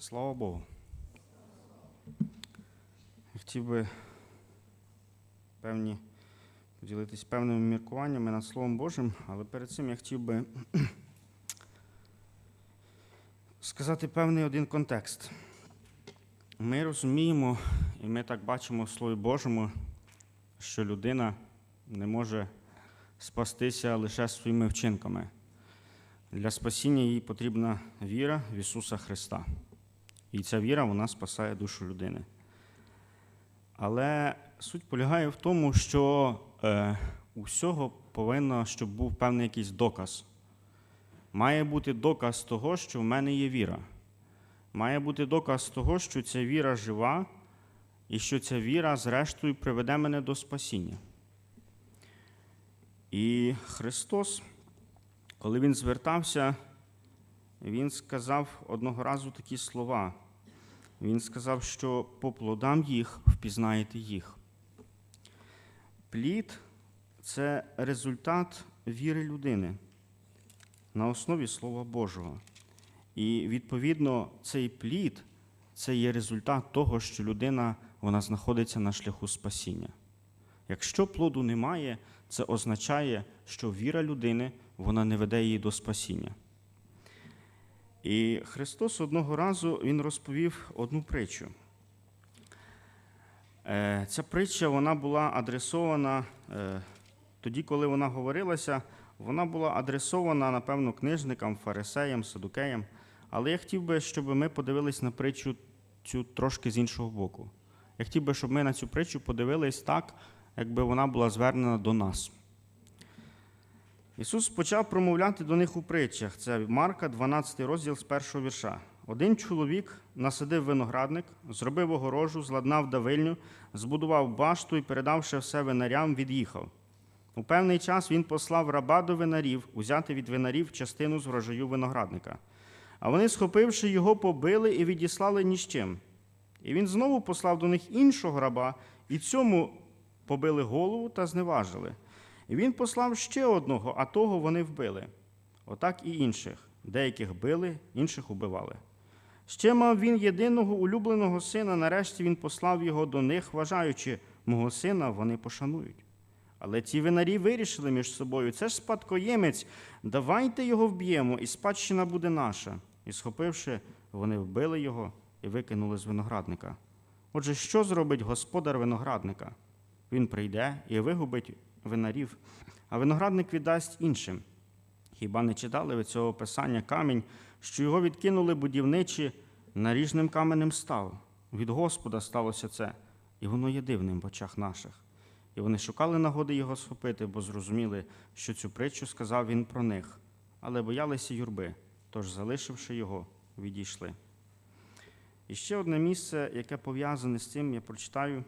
Слава Богу. Я хотів би певні, поділитись певними міркуваннями над Словом Божим, але перед цим я хотів би сказати певний один контекст. Ми розуміємо, і ми так бачимо в Слові Божому, що людина не може спастися лише своїми вчинками. Для спасіння їй потрібна віра в Ісуса Христа. І ця віра вона спасає душу людини. Але суть полягає в тому, що е, у всього повинно, щоб був певний якийсь доказ. Має бути доказ того, що в мене є віра. Має бути доказ того, що ця віра жива, і що ця віра, зрештою, приведе мене до спасіння. І Христос, коли Він звертався, Він сказав одного разу такі слова. Він сказав, що по плодам їх впізнаєте їх. Плід це результат віри людини на основі Слова Божого. І відповідно цей плід це є результат того, що людина вона знаходиться на шляху спасіння. Якщо плоду немає, це означає, що віра людини вона не веде її до спасіння. І Христос одного разу Він розповів одну притчу. Е, Ця притча вона була адресована е, тоді, коли вона говорилася, вона була адресована, напевно, книжникам, фарисеям, садукеям. Але я хотів би, щоб ми подивились на притчу цю трошки з іншого боку. Я хотів би, щоб ми на цю притчу подивились так, якби вона була звернена до нас. Ісус почав промовляти до них у притчах. Це Марка, 12 розділ з першого вірша. Один чоловік насадив виноградник, зробив огорожу, зладнав давильню, збудував башту і, передавши все винарям, від'їхав. У певний час він послав раба до винарів, узяти від винарів частину з врожаю виноградника. А вони, схопивши його, побили і відіслали ні з чим. І він знову послав до них іншого раба, і цьому побили голову та зневажили. І він послав ще одного, а того вони вбили. Отак і інших. Деяких били, інших убивали. Ще мав він єдиного улюбленого сина, нарешті він послав його до них, вважаючи, мого сина вони пошанують. Але ті винарі вирішили між собою: це ж спадкоємець, давайте його вб'ємо, і спадщина буде наша. І схопивши, вони вбили його і викинули з виноградника. Отже, що зробить господар виноградника? Він прийде і вигубить винарів, а виноградник віддасть іншим. Хіба не читали ви цього писання камінь, що його відкинули будівничі, наріжним каменем став? Від Господа сталося це, і воно є дивним в очах наших. І вони шукали нагоди його схопити, бо зрозуміли, що цю притчу сказав він про них, але боялися юрби, тож, залишивши його, відійшли. І ще одне місце, яке пов'язане з цим, я прочитаю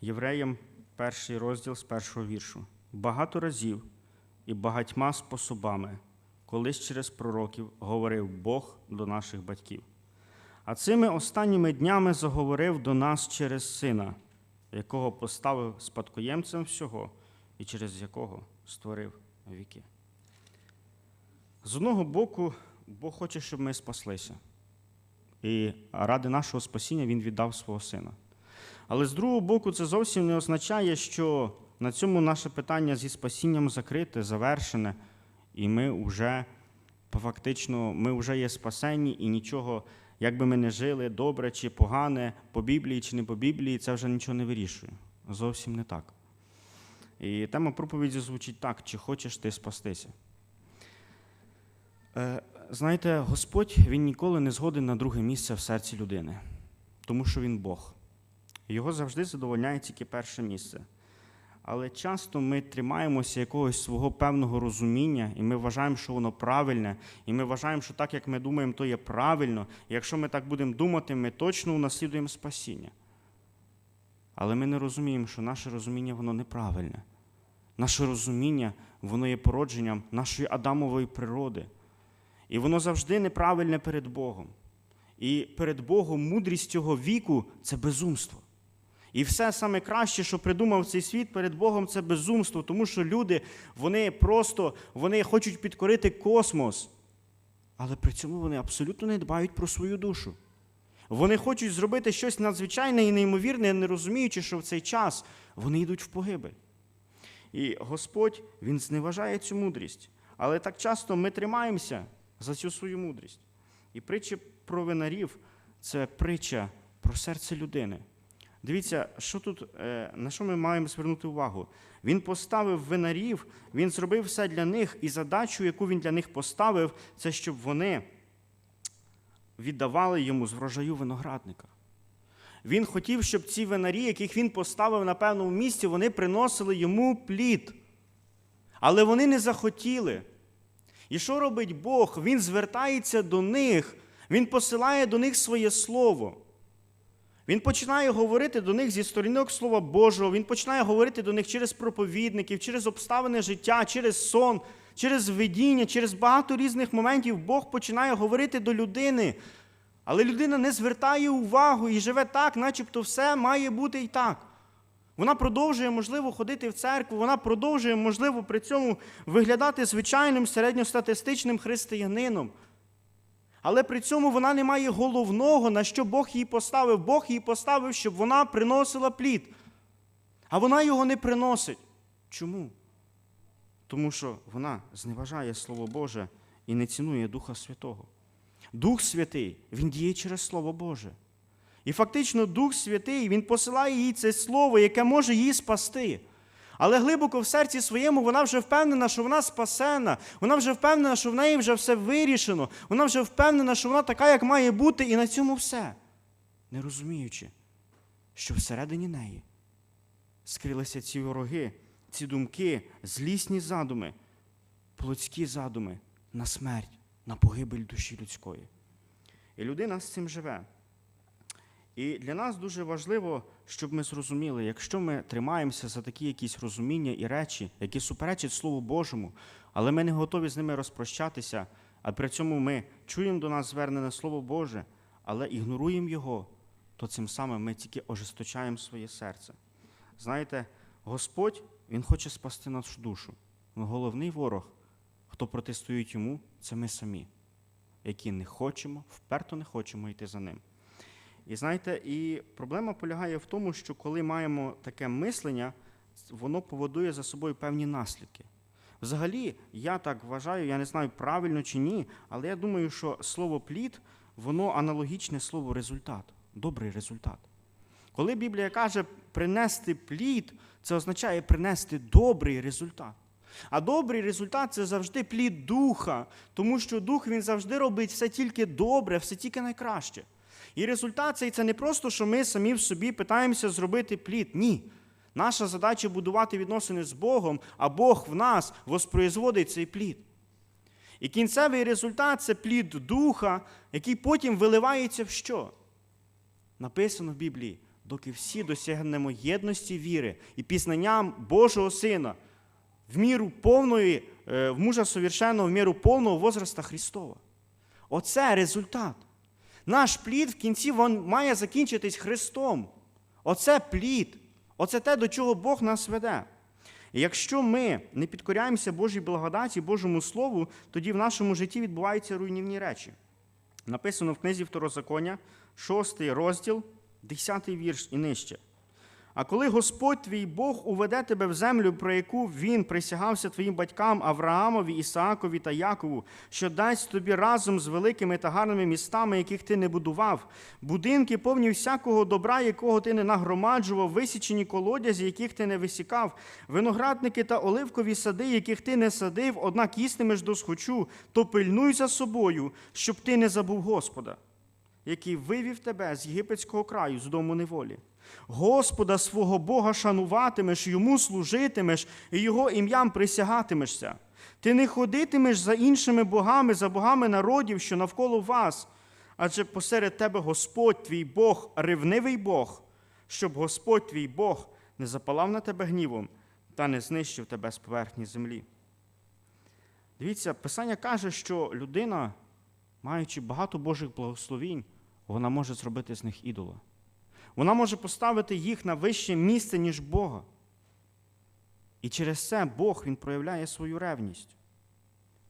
Євреям перший розділ з першого віршу. Багато разів і багатьма способами, колись через пророків говорив Бог до наших батьків. А цими останніми днями заговорив до нас через сина, якого поставив спадкоємцем всього і через якого створив віки. З одного боку, Бог хоче, щоб ми спаслися. І ради нашого спасіння Він віддав свого сина. Але з другого боку, це зовсім не означає, що на цьому наше питання зі спасінням закрите, завершене, і ми вже фактично ми вже є спасені, і нічого, як би ми не жили, добре чи погане, по Біблії чи не по Біблії, це вже нічого не вирішує. Зовсім не так. І тема проповіді звучить так: чи хочеш ти спастися? Е, Знаєте, Господь Він ніколи не згоден на друге місце в серці людини, тому що Він Бог. Його завжди задовольняє тільки перше місце. Але часто ми тримаємося якогось свого певного розуміння, і ми вважаємо, що воно правильне, і ми вважаємо, що так, як ми думаємо, то є правильно. І якщо ми так будемо думати, ми точно унаслідуємо спасіння. Але ми не розуміємо, що наше розуміння воно неправильне. Наше розуміння, воно є породженням нашої Адамової природи. І воно завжди неправильне перед Богом. І перед Богом мудрість цього віку це безумство. І все саме краще, що придумав цей світ перед Богом, це безумство, тому що люди вони просто вони хочуть підкорити космос. але при цьому вони абсолютно не дбають про свою душу. Вони хочуть зробити щось надзвичайне і неймовірне, не розуміючи, що в цей час вони йдуть в погибель. І Господь Він зневажає цю мудрість. Але так часто ми тримаємося за цю свою мудрість. І притча про винарів це притча про серце людини. Дивіться, що тут, е, на що ми маємо звернути увагу? Він поставив винарів, він зробив все для них, і задачу, яку він для них поставив, це щоб вони віддавали йому з врожаю виноградника. Він хотів, щоб ці винарі, яких він поставив на певному місці, вони приносили йому плід. Але вони не захотіли. І що робить Бог? Він звертається до них, Він посилає до них своє слово. Він починає говорити до них зі сторінок Слова Божого, він починає говорити до них через проповідників, через обставини життя, через сон, через видіння, через багато різних моментів Бог починає говорити до людини. Але людина не звертає увагу і живе так, начебто все має бути і так. Вона продовжує, можливо, ходити в церкву, вона продовжує, можливо, при цьому виглядати звичайним середньостатистичним християнином. Але при цьому вона не має головного, на що Бог її поставив. Бог її поставив, щоб вона приносила плід. А вона його не приносить. Чому? Тому що вона зневажає Слово Боже і не цінує Духа Святого. Дух Святий, Він діє через Слово Боже. І фактично Дух Святий, Він посилає їй це слово, яке може її спасти. Але глибоко в серці своєму вона вже впевнена, що вона спасена. Вона вже впевнена, що в неї вже все вирішено. Вона вже впевнена, що вона така, як має бути, і на цьому все. Не розуміючи, що всередині неї скрилися ці вороги, ці думки, злісні задуми, плотські задуми на смерть, на погибель душі людської. І людина з цим живе. І для нас дуже важливо, щоб ми зрозуміли, якщо ми тримаємося за такі якісь розуміння і речі, які суперечать Слову Божому, але ми не готові з ними розпрощатися, а при цьому ми чуємо до нас звернене Слово Боже, але ігноруємо його, то цим самим ми тільки ожесточаємо своє серце. Знаєте, Господь Він хоче спасти нашу душу. Но головний ворог, хто протистоїть йому, це ми самі, які не хочемо, вперто не хочемо йти за ним. І знаєте, і проблема полягає в тому, що коли маємо таке мислення, воно поводує за собою певні наслідки. Взагалі, я так вважаю, я не знаю, правильно чи ні, але я думаю, що слово плід, воно аналогічне слову результат, добрий результат. Коли Біблія каже принести плід, це означає принести добрий результат. А добрий результат це завжди плід духа, тому що дух він завжди робить все тільки добре, все тільки найкраще. І результат цей це не просто, що ми самі в собі питаємося зробити плід. Ні. Наша задача будувати відносини з Богом, а Бог в нас воспроизводить цей плід. І кінцевий результат це плід духа, який потім виливається в що? Написано в Біблії, доки всі досягнемо єдності віри і пізнанням Божого Сина в міру повної, е, в мужа совершенного, в міру повного возраста Христова. Оце результат. Наш плід в кінці він має закінчитись Христом. Оце плід. Оце те, до чого Бог нас веде. І якщо ми не підкоряємося Божій благодаті, Божому Слову, тоді в нашому житті відбуваються руйнівні речі. Написано в книзі Второзаконня, 6 розділ, 10 вірш і нижче. А коли Господь твій Бог уведе тебе в землю, про яку він присягався твоїм батькам Авраамові, Ісаакові та Якову, що дасть тобі разом з великими та гарними містами, яких ти не будував, будинки повні всякого добра, якого ти не нагромаджував, висічені колодязі, яких ти не висікав, виноградники та оливкові сади, яких ти не садив, однак їстимеш до схочу, то пильнуй за собою, щоб ти не забув Господа, який вивів тебе з єгипетського краю, з дому неволі. Господа свого Бога шануватимеш, йому служитимеш і Його ім'ям присягатимешся. Ти не ходитимеш за іншими богами, за богами народів, що навколо вас, адже посеред тебе Господь твій Бог, ревнивий Бог, щоб Господь твій Бог не запалав на тебе гнівом та не знищив тебе з поверхні землі. Дивіться, Писання каже, що людина, маючи багато Божих благословінь, вона може зробити з них ідола. Вона може поставити їх на вище місце, ніж Бога. І через це Бог Він проявляє свою ревність.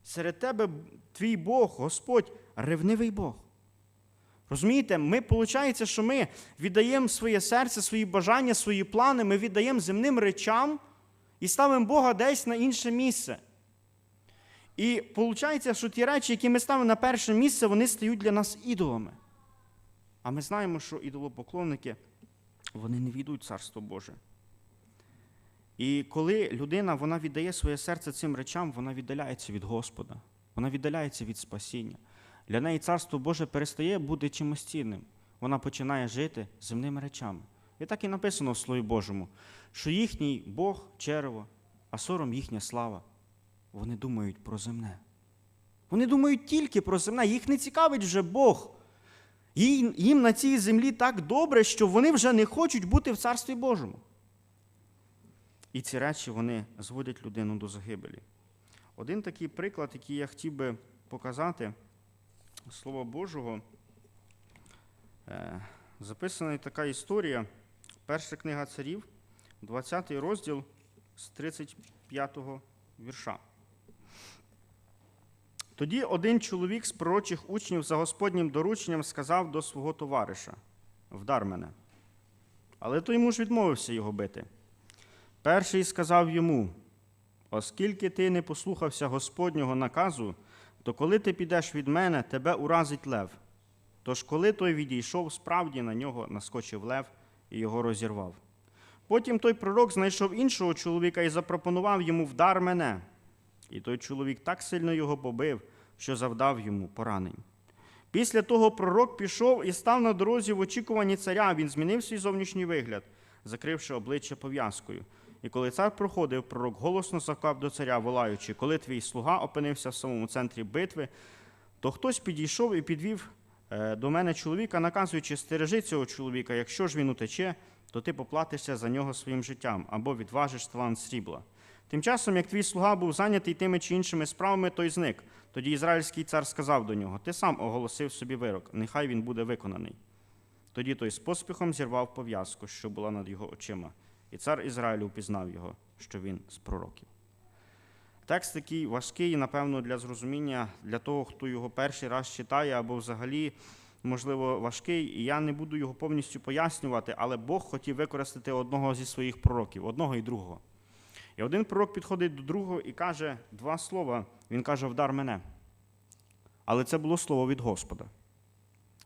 Серед тебе твій Бог, Господь, ревнивий Бог. Розумієте, ми, виходить, що ми віддаємо своє серце, свої бажання, свої плани, ми віддаємо земним речам і ставимо Бога десь на інше місце. І виходить, що ті речі, які ми ставимо на перше місце, вони стають для нас ідолами. А ми знаємо, що ідолопоклонники вони не війдуть в Царство Боже. І коли людина вона віддає своє серце цим речам, вона віддаляється від Господа, вона віддаляється від спасіння. Для неї Царство Боже перестає бути чимось цінним. Вона починає жити земними речами. І так і написано в Слові Божому, що їхній Бог черево, а сором їхня слава. Вони думають про земне. Вони думають тільки про земне, їх не цікавить вже Бог. Їм їм на цій землі так добре, що вони вже не хочуть бути в Царстві Божому. І ці речі вони зводять людину до загибелі. Один такий приклад, який я хотів би показати, Слова Божого, е, записана така історія, перша книга царів, 20 розділ з 35 вірша. Тоді один чоловік з пророчих учнів за Господнім дорученням сказав до свого товариша: Вдар мене. Але той муж відмовився його бити. Перший сказав йому: Оскільки ти не послухався Господнього наказу, то коли ти підеш від мене, тебе уразить лев. Тож, коли той відійшов, справді на нього наскочив лев і його розірвав. Потім той пророк знайшов іншого чоловіка і запропонував йому вдар мене. І той чоловік так сильно його побив, що завдав йому поранень. Після того пророк пішов і став на дорозі в очікуванні царя. Він змінив свій зовнішній вигляд, закривши обличчя пов'язкою. І коли цар проходив, пророк голосно заклав до царя, волаючи, коли твій слуга опинився в самому центрі битви, то хтось підійшов і підвів е, до мене чоловіка, наказуючи, стережи цього чоловіка, якщо ж він утече, то ти поплатишся за нього своїм життям або відважиш талант срібла. Тим часом, як твій слуга був зайнятий тими чи іншими справами, той зник. Тоді ізраїльський цар сказав до нього: Ти сам оголосив собі вирок, нехай він буде виконаний. Тоді той з поспіхом зірвав пов'язку, що була над його очима, і цар Ізраїлю впізнав його, що він з пророків. Текст такий важкий, напевно, для зрозуміння для того, хто його перший раз читає, або взагалі, можливо, важкий. І я не буду його повністю пояснювати, але Бог хотів використати одного зі своїх пророків, одного і другого. І один пророк підходить до другого і каже два слова. Він каже: Вдар мене. Але це було слово від Господа.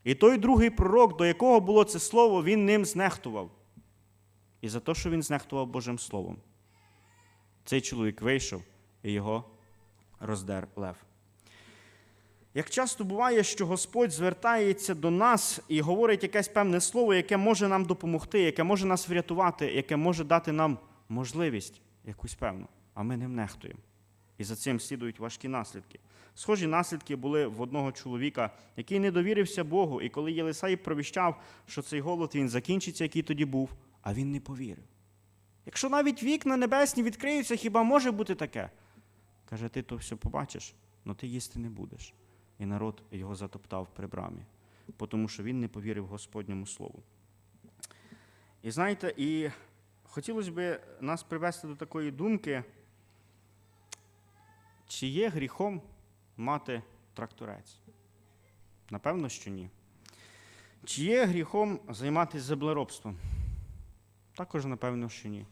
І той другий пророк, до якого було це слово, він ним знехтував. І за те, що він знехтував Божим Словом, цей чоловік вийшов і його роздер лев. Як часто буває, що Господь звертається до нас і говорить якесь певне слово, яке може нам допомогти, яке може нас врятувати, яке може дати нам можливість якусь певну, а ми ним нехтуємо. І за цим слідують важкі наслідки. Схожі наслідки були в одного чоловіка, який не довірився Богу, і коли Єлисей провіщав, що цей голод він закінчиться, який тоді був, а він не повірив. Якщо навіть вікна небесні відкриються, хіба може бути таке? Каже, ти то все побачиш, але ти їсти не будеш. І народ його затоптав при брамі, тому що він не повірив Господньому Слову. І знаєте, і хотілося б нас привести до такої думки, чи є гріхом мати тракторець? Напевно, що ні. Чи є гріхом займатися землеробством? Також, напевно, що ні.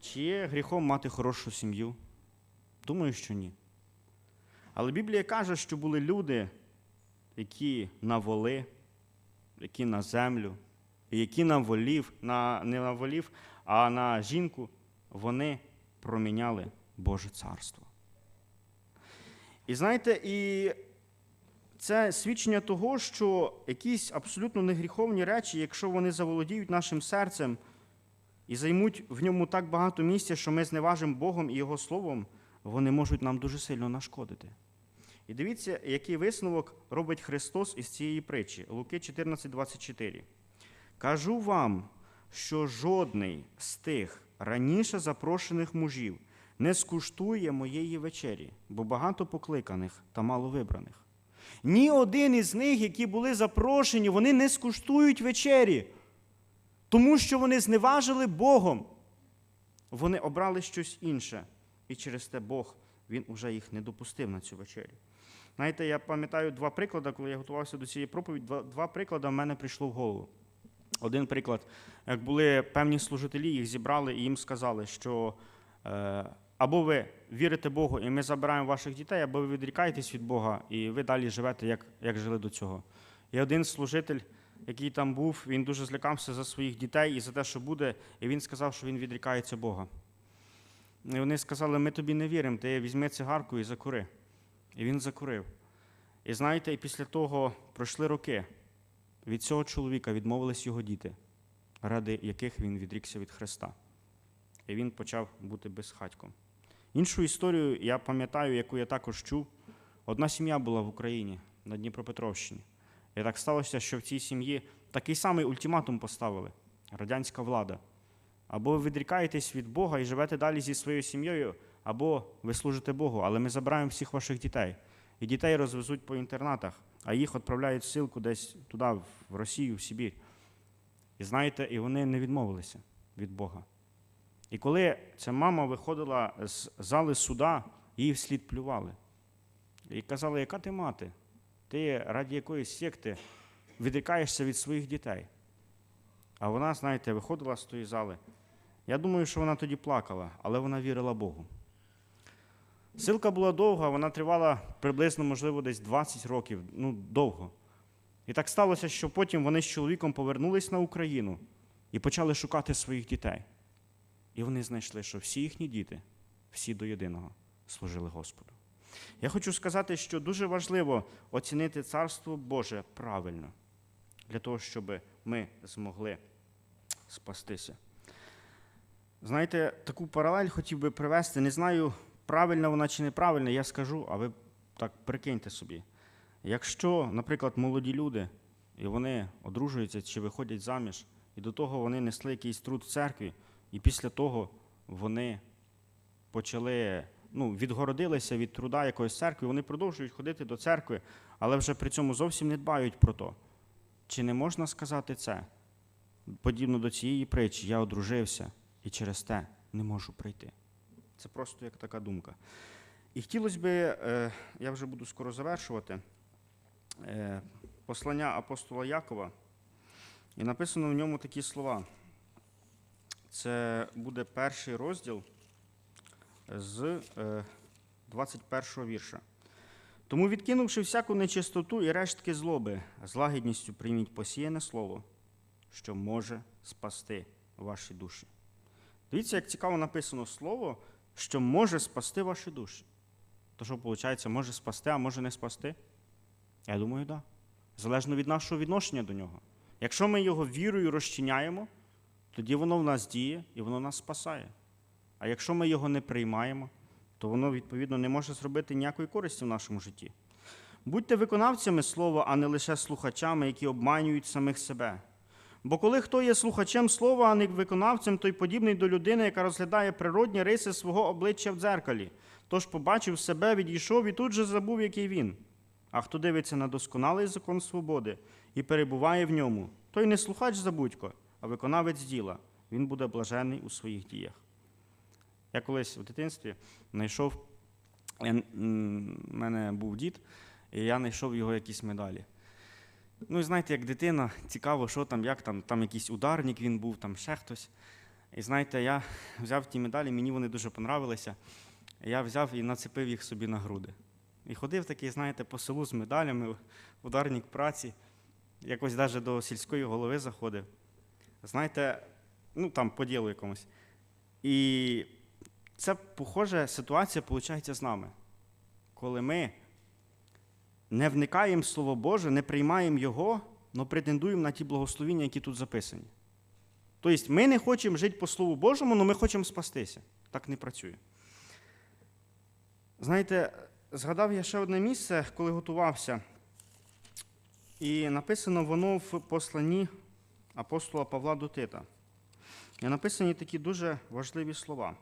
Чи є гріхом мати хорошу сім'ю? Думаю, що ні. Але Біблія каже, що були люди, які на воли, які на землю, які на волів, на, не на волів, а на жінку, вони проміняли Боже царство. І знаєте, і це свідчення того, що якісь абсолютно негріховні речі, якщо вони заволодіють нашим серцем і займуть в ньому так багато місця, що ми зневажимо Богом і Його Словом, вони можуть нам дуже сильно нашкодити. І дивіться, який висновок робить Христос із цієї притчі. Луки 14,24. Кажу вам, що жодний з тих раніше запрошених мужів не скуштує моєї вечері, бо багато покликаних та мало вибраних. Ні один із них, які були запрошені, вони не скуштують вечері, тому що вони зневажили Богом. Вони обрали щось інше, і через те Бог він уже їх не допустив на цю вечерю. Знаєте, я пам'ятаю два приклади, коли я готувався до цієї проповіді, два, два приклади в мене прийшло в голову. Один приклад, як були певні служителі, їх зібрали і їм сказали, що е, або ви вірите Богу, і ми забираємо ваших дітей, або ви відрікаєтесь від Бога, і ви далі живете, як, як жили до цього. І один служитель, який там був, він дуже злякався за своїх дітей і за те, що буде, і він сказав, що він відрікається Бога. І вони сказали: ми тобі не віримо, ти візьми цигарку і закури. І він закурив. І знаєте, і після того пройшли роки. Від цього чоловіка відмовились його діти, ради яких він відрікся від Христа. І він почав бути безхатьком. Іншу історію я пам'ятаю, яку я також чув. Одна сім'я була в Україні на Дніпропетровщині. І так сталося, що в цій сім'ї такий самий ультиматум поставили радянська влада. Або ви відрікаєтесь від Бога і живете далі зі своєю сім'єю, або ви служите Богу, але ми забираємо всіх ваших дітей. І дітей розвезуть по інтернатах, а їх відправляють в ссилку десь туди, в Росію, в Сибір. І знаєте, і вони не відмовилися від Бога. І коли ця мама виходила з зали суда, її вслід плювали. І казали, яка ти мати? Ти раді якоїсь секти відрікаєшся від своїх дітей. А вона, знаєте, виходила з тої зали. Я думаю, що вона тоді плакала, але вона вірила Богу. Силка була довга, вона тривала приблизно, можливо, десь 20 років, ну, довго. І так сталося, що потім вони з чоловіком повернулись на Україну і почали шукати своїх дітей. І вони знайшли, що всі їхні діти, всі до єдиного, служили Господу. Я хочу сказати, що дуже важливо оцінити Царство Боже правильно, для того, щоб ми змогли спастися. Знаєте, таку паралель хотів би привести. Не знаю, правильна вона чи неправильна, я скажу, а ви так прикиньте собі. Якщо, наприклад, молоді люди, і вони одружуються чи виходять заміж, і до того вони несли якийсь труд в церкві, і після того вони почали, ну, відгородилися від труда якоїсь церкви, вони продовжують ходити до церкви, але вже при цьому зовсім не дбають про то. Чи не можна сказати це? Подібно до цієї притчі, я одружився і через те не можу прийти. Це просто як така думка. І хотілося б, е, я вже буду скоро завершувати, е, послання апостола Якова, і написано в ньому такі слова. Це буде перший розділ з е, 21 вірша. Тому, відкинувши всяку нечистоту і рештки злоби, з лагідністю прийміть посіяне слово, що може спасти ваші душі. Дивіться, як цікаво написано слово, що може спасти ваші душі. То що, виходить, може спасти, а може не спасти? Я думаю, так. Да. Залежно від нашого відношення до нього. Якщо ми його вірою розчиняємо, тоді воно в нас діє і воно нас спасає. А якщо ми його не приймаємо, то воно, відповідно, не може зробити ніякої користі в нашому житті. Будьте виконавцями слова, а не лише слухачами, які обманюють самих себе. Бо коли хто є слухачем слова, а не виконавцем, той подібний до людини, яка розглядає природні риси свого обличчя в дзеркалі. Тож побачив себе, відійшов і тут же забув, який він. А хто дивиться на досконалий закон свободи і перебуває в ньому, той не слухач забудько, а виконавець діла. Він буде блажений у своїх діях. Я колись в дитинстві знайшов, у мене був дід, і я знайшов його якісь медалі. Ну, і знаєте, як дитина, цікаво, що там, як там, там якийсь ударник він був, там ще хтось. І знаєте, я взяв ті медалі, мені вони дуже понравилися. Я взяв і нацепив їх собі на груди. І ходив такий, знаєте, по селу з медалями, ударник праці, якось навіть до сільської голови заходив. Знаєте, ну там по ділу якомусь. І це похожа ситуація, виходить, з нами. Коли ми не вникаємо в Слово Боже, не приймаємо Його, але претендуємо на ті благословіння, які тут записані. Тобто ми не хочемо жити по Слову Божому, але ми хочемо спастися. Так не працює. Знаєте, згадав я ще одне місце, коли готувався. І написано воно в посланні апостола Павла до Тита. І написані такі дуже важливі слова.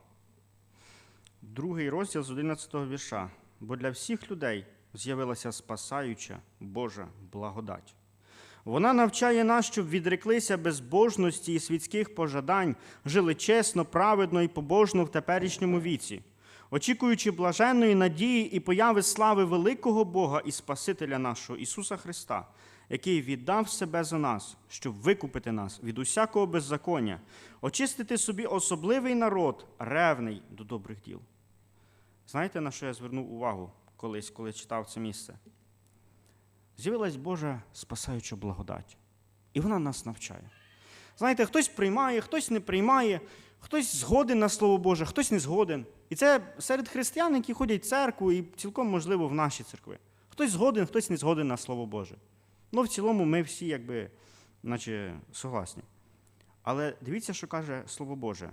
Другий розділ з 11 вірша. Бо для всіх людей з'явилася спасаюча Божа благодать. Вона навчає нас, щоб відреклися безбожності і світських пожадань, жили чесно, праведно і побожно в теперішньому віці, очікуючи блаженної надії і появи слави великого Бога і Спасителя нашого Ісуса Христа, який віддав себе за нас, щоб викупити нас від усякого беззаконня, очистити собі особливий народ, ревний до добрих діл. Знаєте, на що я звернув увагу колись, коли читав це місце? З'явилась Божа спасаюча благодать, і вона нас навчає. Знаєте, хтось приймає, хтось не приймає, хтось згоден на Слово Боже, хтось не згоден. І це серед християн, які ходять в церкву, і цілком можливо в наші церкви. Хтось згоден, хтось не згоден на Слово Боже. Ну, в цілому, ми всі, якби, наче, согласні. Але дивіться, що каже Слово Боже.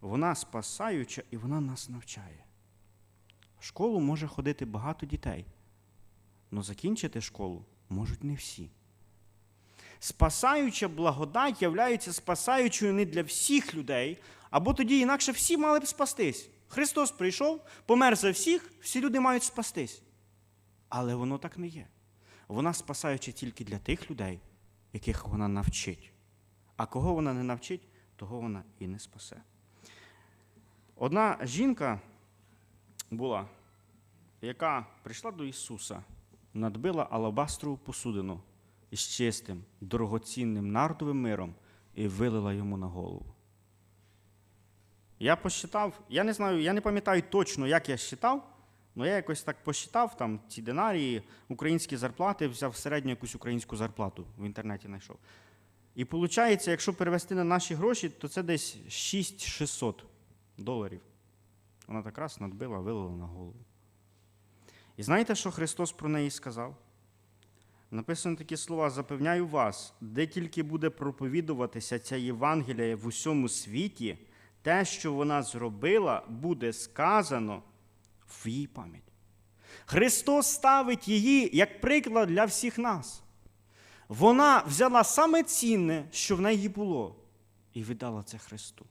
Вона спасаюча і вона нас навчає. В школу може ходити багато дітей, але закінчити школу можуть не всі. Спасаюча благодать являється спасаючою не для всіх людей, або тоді інакше всі мали б спастись. Христос прийшов, помер за всіх, всі люди мають спастись. Але воно так не є. Вона спасаюча тільки для тих людей, яких вона навчить. А кого вона не навчить, того вона і не спасе. Одна жінка була, яка прийшла до Ісуса, надбила алабастрову посудину із чистим, дорогоцінним нардовим миром і вилила йому на голову. Я посчитав, я не знаю, я не пам'ятаю точно, як я считав, але я якось так посчитав, там ці динарії, українські зарплати, взяв середню якусь українську зарплату в інтернеті знайшов. І виходить, якщо перевести на наші гроші, то це десь 6600 доларів. Вона так раз надбила, вилила на голову. І знаєте, що Христос про неї сказав? Написано такі слова: запевняю вас, де тільки буде проповідуватися ця Євангелія в усьому світі, те, що вона зробила, буде сказано в її пам'ять. Христос ставить її як приклад для всіх нас. Вона взяла саме цінне, що в неї було, і віддала це Христу.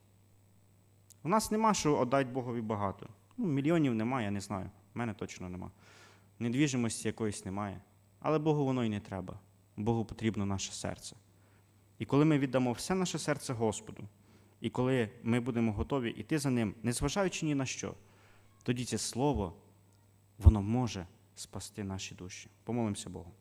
У нас нема що віддати Богові багато. Ну, мільйонів немає, я не знаю. У мене точно нема. Недвіжимості якоїсь немає. Але Богу воно і не треба. Богу потрібно наше серце. І коли ми віддамо все наше серце Господу, і коли ми будемо готові йти за Ним, незважаючи ні на що, тоді це Слово, воно може спасти наші душі. Помолимося Богу.